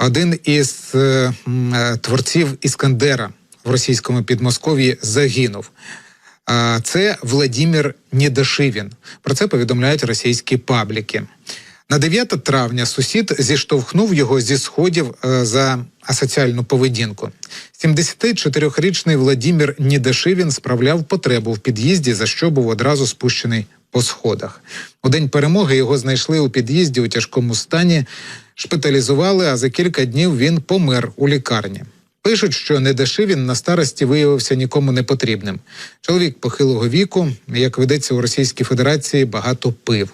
Один із е, е, творців Іскандера в російському Підмосков'ї загинув. Це Владимир Недошивін. Про це повідомляють російські пабліки. На 9 травня сусід зіштовхнув його зі сходів е, за асоціальну поведінку. 74-річний Владимир Недошивін справляв потребу в під'їзді, за що був одразу спущений по сходах. У день перемоги його знайшли у під'їзді у тяжкому стані, шпиталізували, а за кілька днів він помер у лікарні. Пишуть, що Недашивін на старості виявився нікому не потрібним. Чоловік похилого віку, як ведеться у Російській Федерації, багато пив.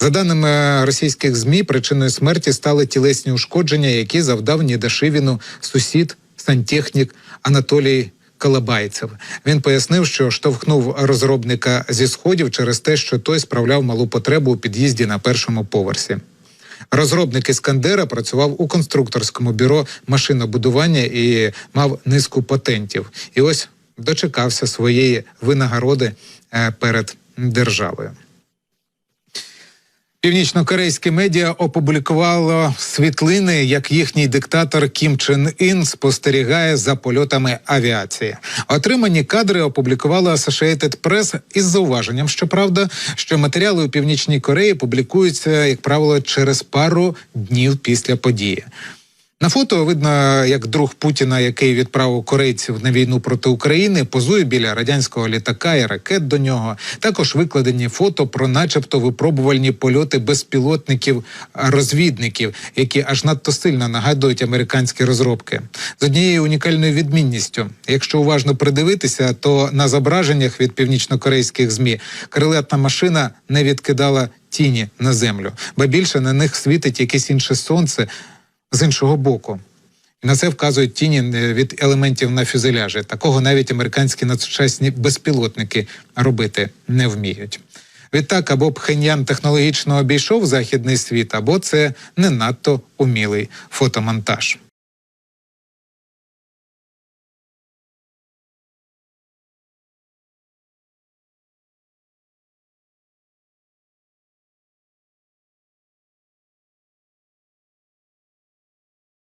За даними російських змі, причиною смерті стали тілесні ушкодження, які завдав Недашивіну сусід, сантехнік Анатолій Колобайцев. Він пояснив, що штовхнув розробника зі сходів через те, що той справляв малу потребу у під'їзді на першому поверсі. Розробник Іскандера працював у конструкторському бюро машинобудування і мав низку патентів. І ось дочекався своєї винагороди е, перед державою. Північнокорейське медіа опублікувало світлини, як їхній диктатор Кім Чен Ін спостерігає за польотами авіації. Отримані кадри опублікувала Associated Press із зауваженням, щоправда, що матеріали у Північній Кореї публікуються, як правило, через пару днів після події. На фото видно, як друг Путіна, який відправив корейців на війну проти України, позує біля радянського літака і ракет до нього. Також викладені фото про, начебто, випробувальні польоти безпілотників розвідників, які аж надто сильно нагадують американські розробки. З однією унікальною відмінністю, якщо уважно придивитися, то на зображеннях від північнокорейських змі крилетна машина не відкидала тіні на землю, бо більше на них світить якесь інше сонце з іншого боку. І на це вказують тіні е, від елементів на фюзеляжі. Такого навіть американські надсучасні безпілотники робити не вміють. Відтак, або Пхеньян технологічно обійшов західний світ, або це не надто умілий фотомонтаж.